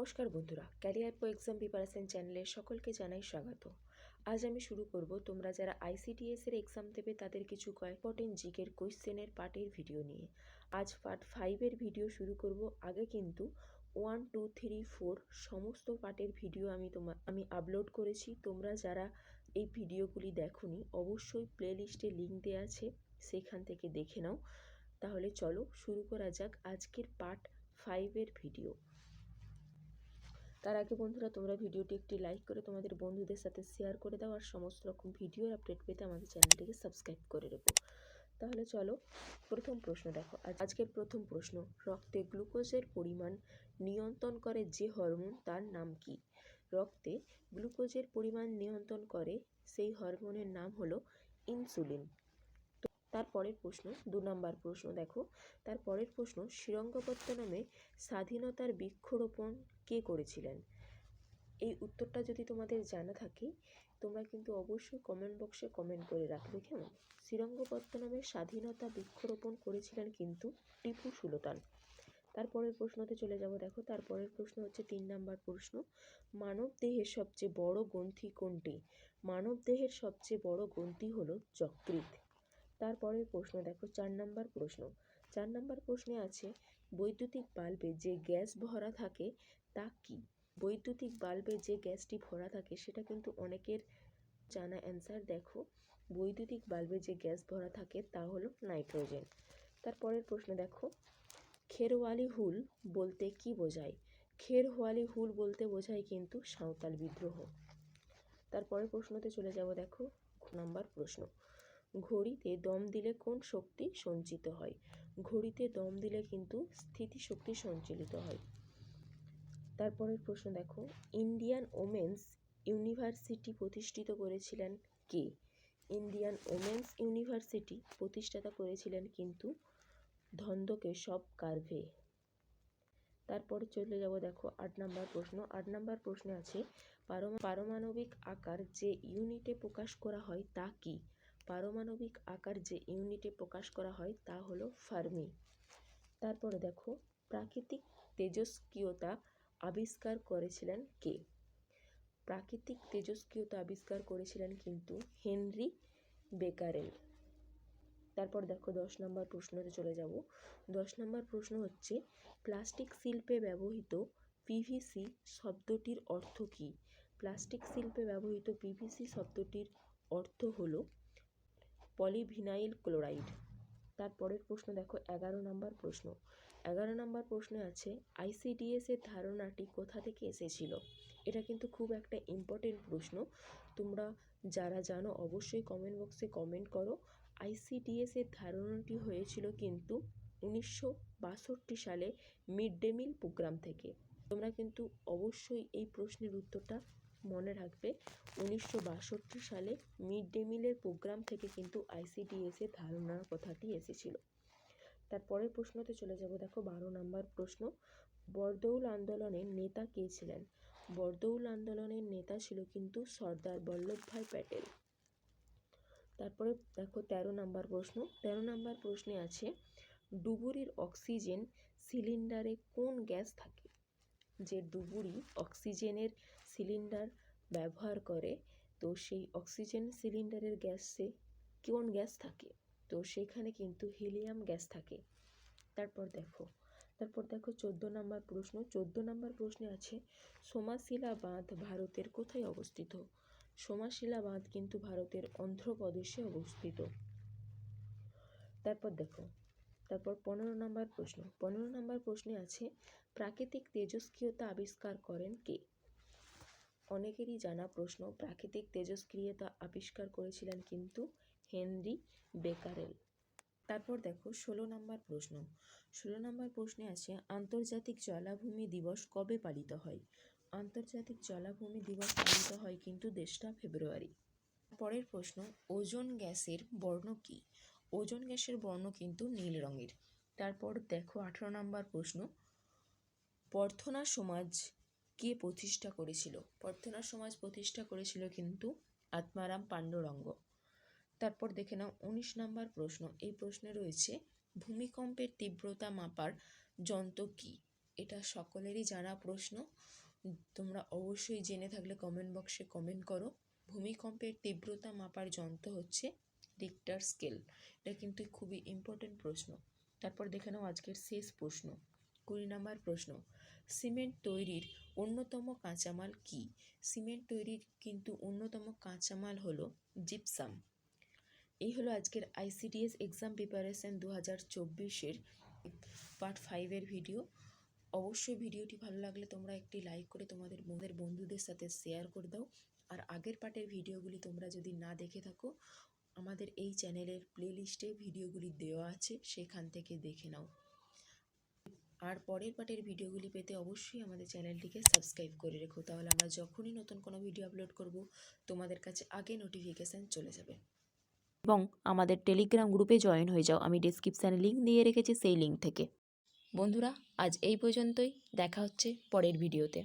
নমস্কার বন্ধুরা ক্যারিয়ার পো এক্সাম প্রিপারেশন চ্যানেলে সকলকে জানাই স্বাগত। আজ আমি শুরু করব তোমরা যারা আইসিডিএস এর এক্সাম দেবে তাদের কিছু ইম্পর্টেন্ট জিকের কোশ্চেনের পার্টের ভিডিও নিয়ে। আজ পার্ট ফাইভের ভিডিও শুরু করব। আগে কিন্তু ওয়ান টু থ্রি ফোর সমস্ত পার্টের ভিডিও আমি তোমার আমি আপলোড করেছি। তোমরা যারা এই ভিডিওগুলি দেখোনি, অবশ্যই প্লেলিস্টে লিঙ্ক দেওয়া আছে, সেখান থেকে দেখে নাও। তাহলে চলো শুরু করা যাক আজকের পার্ট ফাইভের ভিডিও। তার আগে বন্ধুরা, তোমরা ভিডিওটি একটি লাইক করে তোমাদের বন্ধুদের সাথে শেয়ার করে দাও আর সমস্ত রকম ভিডিওর আপডেট পেতে আমাদের চ্যানেলটিকে সাবস্ক্রাইব করে রেখো। তাহলে চলো, প্রথম প্রশ্ন দেখো। আজ- আজকের প্রথম প্রশ্ন, রক্তে গ্লুকোজের পরিমাণ নিয়ন্ত্রণ করে যে হরমোন তার নাম কি? রক্তে গ্লুকোজের পরিমাণ নিয়ন্ত্রণ করে সেই হরমোনের নাম হলো ইনসুলিন তারপরের প্রশ্ন, দু নম্বর প্রশ্ন দেখো। তারপরের প্রশ্ন, শ্রীরঙ্গপত্তনমে স্বাধীনতার বৃক্ষরোপণ কে করেছিলেন? এই উত্তরটা যদি তোমাদের জানা থাকে, তোমরা কিন্তু অবশ্যই কমেন্ট বক্সে কমেন্ট করে রাখবে, কেমন? শ্রীরঙ্গপত্তনমের স্বাধীনতা বৃক্ষরোপণ করেছিলেন কিন্তু টিপু সুলতান। তারপরের প্রশ্নতে চলে যাব, দেখো। তারপরের প্রশ্ন হচ্ছে তিন নাম্বার প্রশ্ন, মানব দেহের সবচেয়ে বড় গ্রন্থি কোনটি? মানব দেহের সবচেয়ে বড় গ্রন্থি হলো যকৃৎ। তারপরের প্রশ্ন, দেখো চার নাম্বার প্রশ্ন। চার নাম্বার প্রশ্নে আছে, বৈদ্যুতিক বাল্বে যে গ্যাস ভরা থাকে তা কি? বৈদ্যুতিক বাল্বে যে গ্যাসটি ভরা থাকে সেটা কিন্তু অনেকের জানা অ্যান্সার দেখো। বৈদ্যুতিক বাল্বে যে গ্যাস ভরা থাকে তা হলো নাইট্রোজেন। তারপরের প্রশ্ন, দেখো, খেরওয়ালি হুল বলতে কি বোঝায়? খেরওয়ালি হুল বলতে বোঝায় কিন্তু সাঁওতাল বিদ্রোহ। তারপরের প্রশ্নতে চলে যাব, দেখো নাম্বার প্রশ্ন। ঘড়িতে দম দিলে কোন শক্তি সঞ্চিত হয়? ঘড়িতে দম দিলে কিন্তু স্থিতিশক্তি সঞ্চালিত হয়। তারপরের প্রশ্ন দেখো, ইন্ডিয়ান ওমেন্স ইউনিভার্সিটি প্রতিষ্ঠিত করেছিলেন কে? ইন্ডিয়ান ওমেন্স ইউনিভার্সিটি প্রতিষ্ঠাতা করেছিলেন কিন্তু ধন্দকেশব কার্ভে। তারপরে চলে যাব দেখো আট নাম্বার প্রশ্ন। আট নাম্বার প্রশ্নে আছে পারমাণবিক আকার যে ইউনিটে প্রকাশ করা হয় তা কি? পারমাণবিক আকার যে ইউনিটে প্রকাশ করা হয় তা হলো ফার্মি। তারপরে দেখো, প্রাকৃতিক তেজস্ক্রিয়তা আবিষ্কার করেছিলেন কে? প্রাকৃতিক তেজস্ক্রিয়তা আবিষ্কার করেছিলেন কিন্তু হেনরি বেকারেল তারপর দেখো, দশ নম্বর প্রশ্নতে চলে যাব। দশ নম্বর প্রশ্ন হচ্ছে, প্লাস্টিক শিল্পে ব্যবহৃত পিভিসি শব্দটির অর্থ কী? প্লাস্টিক শিল্পে ব্যবহৃত পিভিসি শব্দটির অর্থ হলো পলিভিনাইল ক্লোরাইড। তারপরের প্রশ্ন দেখো, এগারো নম্বর প্রশ্ন। এগারো নম্বর প্রশ্নে আছে আইসিডিএস এর ধারণাটি কোথা থেকে এসেছিল? এটা কিন্তু খুব একটা ইম্পর্টেন্ট প্রশ্ন। তোমরা যারা জানো, অবশ্যই কমেন্ট বক্সে কমেন্ট করো। আইসিডিএস এর ধারণাটি হয়েছিল কিন্তু উনিশশো বাষট্টি সালে মিড ডে মিল প্রোগ্রাম থেকে। তোমরা কিন্তু অবশ্যই এই প্রশ্নের উত্তরটা মনে রাখবে, উনিশশো বাষট্টি সালে মিড ডে মিলের প্রোগ্রাম থেকে কিন্তু আইসিডিএস এর ধারণার কথাটি এসেছিল। তারপরের প্রশ্নতে চলে যাব দেখো, বারো নম্বর প্রশ্ন। বরদৌল আন্দোলনের নেতা কে ছিলেন? বরদৌল আন্দোলনের নেতা ছিল কিন্তু সর্দার বল্লভভাই প্যাটেল। তারপরে দেখো, তেরো নম্বর প্রশ্ন। তেরো নম্বর প্রশ্নে আছে, ডুবুরির অক্সিজেন সিলিন্ডারে কোন গ্যাস থাকে? যে ডুবুরি অক্সিজেনের সিলিন্ডার ব্যবহার করে, তো সেই অক্সিজেন সিলিন্ডারের গ্যাসে কোন গ্যাস থাকে? তো সেখানে কিন্তু হিলিয়াম গ্যাস থাকে। তারপর দেখো তারপর দেখো চোদ্দ নম্বর প্রশ্ন। চোদ্দ নম্বর প্রশ্নে আছে সোমাশিলা বাঁধ ভারতের কোথায় অবস্থিত? সোমাশিলা বাঁধ কিন্তু ভারতের অন্ধ্রপ্রদেশে অবস্থিত। তারপর দেখো, তারপর পনেরো নম্বর প্রশ্ন। পনেরো নম্বর প্রশ্নে আছে, প্রাকৃতিক তেজস্ক্রিয়তা আবিষ্কার করেন কে? অনেকেরই জানা প্রশ্ন, প্রাকৃতিক তেজস্ক্রিয়তা আবিষ্কার করেছিলেন কিন্তু হেনরি বেকারেল। তারপর দেখো, ষোলো নম্বর প্রশ্ন। ষোলো নম্বর প্রশ্নে আছে, আন্তর্জাতিক জলাভূমি দিবস কবে পালিত হয়? আন্তর্জাতিক জলাভূমি দিবস পালিত হয় কিন্তু দেশটা ফেব্রুয়ারি। পরের প্রশ্ন, ওজোন গ্যাসের বর্ণ কী? ওজোন গ্যাসের বর্ণ কিন্তু নীল রঙের। তারপর দেখো, আঠারো নম্বর প্রশ্ন প্রার্থনা সমাজ কে প্রতিষ্ঠা করেছিল। প্রার্থনা সমাজ প্রতিষ্ঠা করেছিল কিন্তু আত্মারাম পাণ্ডরঙ্গ। তারপর দেখে নাও, উনিশ নম্বর প্রশ্ন। এই প্রশ্নে রয়েছে, ভূমিকম্পের তীব্রতা মাপার যন্ত্র কী? এটা সকলেরই জানা প্রশ্ন। তোমরা অবশ্যই জেনে থাকলে কমেন্ট বক্সে কমেন্ট করো। ভূমিকম্পের তীব্রতা মাপার যন্ত্র হচ্ছে রিক্টার স্কেল এটা কিন্তু খুবই ইম্পর্টেন্ট প্রশ্ন। তারপর দেখে নাও আজকের শেষ প্রশ্ন। কুড়ি নাম্বার প্রশ্ন। সিমেন্ট তৈরির অন্যতম কাঁচামাল কি? সিমেন্ট তৈরির কিন্তু অন্যতম কাঁচামাল হলো জিপসাম। এই হলো আজকের আইসিডিএস এক্সাম প্রিপারেশন দু হাজার চব্বিশের পার্ট ফাইভের ভিডিও। অবশ্যই ভিডিওটি ভালো লাগলে তোমরা একটি লাইক করে তোমাদের বন্ধুদের বন্ধুদের সাথে শেয়ার করে দাও। আর আগের পার্টের ভিডিওগুলি তোমরা যদি না দেখে থাকো, আমাদের এই চ্যানেলের প্লেলিস্টে ভিডিওগুলি দেওয়া আছে, সেখান থেকে দেখে নাও। আর পরের পার্টের ভিডিওগুলি পেতে অবশ্যই আমাদের চ্যানেলটিকে সাবস্ক্রাইব করে রেখো। তাহলে আমরা যখনই নতুন কোনো ভিডিও আপলোড করব, তোমাদের কাছে আগে নোটিফিকেশান চলে যাবে। এবং আমাদের টেলিগ্রাম গ্রুপে জয়েন হয়ে যাও। আমি ডিসক্রিপশানে লিঙ্ক দিয়ে রেখেছি, সেই লিঙ্ক থেকে। বন্ধুরা, আজ এই পর্যন্তই। দেখা হচ্ছে পরের ভিডিওতে।